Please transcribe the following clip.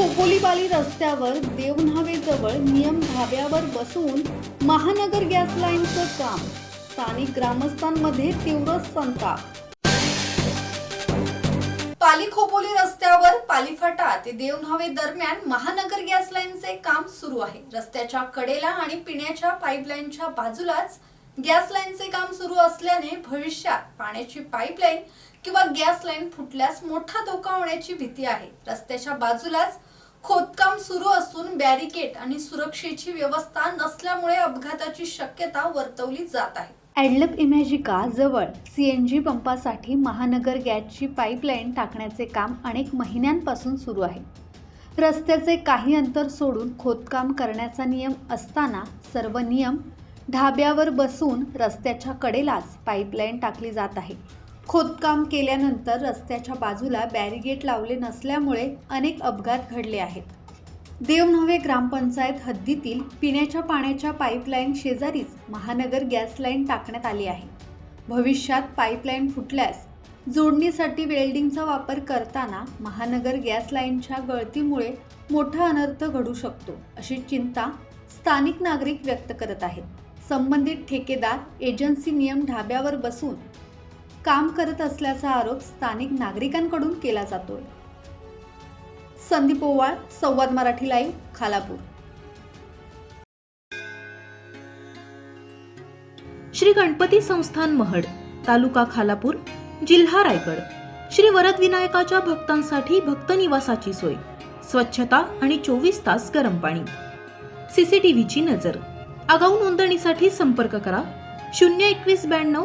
रस्त्यावर देवन्हावेजवळ नियम धाब्यावर बसून महानगर गॅस लाईनचं काम. स्थानिक ग्रामस्थांमध्ये तीव्र संताप. पाली खोपोली रस्त्यावर पालीफाटा ते देवन्हावे दरम्यान महानगर गॅस लाईनचे काम सुरू आहे. रस्त्याच्या कडेला आणि पिण्याच्या पाईपलाईनच्या बाजूलाच गॅस लाईनचे काम सुरू असल्याने भविष्यात पाण्याची पाईपलाईन किंवा गॅस लाईन फुटल्यास मोठा धोका होण्याची भीती आहे. रस्त्याच्या बाजूलाच खोदकाम सुरू असून बॅरिकेड आणि सुरक्षेची व्यवस्था नसल्यामुळे अपघाताची शक्यता वर्तवली जात आहे. ॲडलप इमॅजिका जवळ सी एन जी पंपासाठी महानगर गॅसची पाईपलाईन टाकण्याचे काम अनेक महिन्यांपासून सुरू आहे. रस्त्याचे काही अंतर सोडून खोदकाम करण्याचा नियम असताना सर्व नियम ढाब्यावर बसून रस्त्याच्या कडेलाच पाईपलाईन टाकली जात आहे. खोदकाम केल्यानंतर रस्त्याच्या बाजूला बॅरिगेट लावले नसल्यामुळे अनेक अपघात घडले आहेत. देवन्हावे ग्रामपंचायत हद्दीतील पिण्याच्या पाण्याच्या पाईपलाईन शेजारीच महानगर गॅस लाईन टाकण्यात आली आहे. भविष्यात पाईपलाईन फुटल्यास जोडणीसाठी वेल्डिंगचा वापर करताना महानगर गॅस लाईनच्या गळतीमुळे मोठा अनर्थ घडू शकतो अशी चिंता स्थानिक नागरिक व्यक्त करत आहेत. संबंधित ठेकेदार एजन्सी नियम ढाब्यावर बसून काम करत असल्याचा आरोप स्थानिक नागरिकांकडून केला जातोय. संदीप ओवाळ संवाद मराठी लाईव्ह खालापूर. श्री गणपती संस्थान महड तालुका खालापूर जिल्हा रायगड. श्री वरद विनायकाच्या भक्तांसाठी भक्त निवासाची सोय. स्वच्छता आणि चोवीस तास गरम पाणी. सीसीटीव्हीची नजर. आगाऊ नोंदणीसाठी संपर्क करा. शून्य एकवीस ब्याण्णव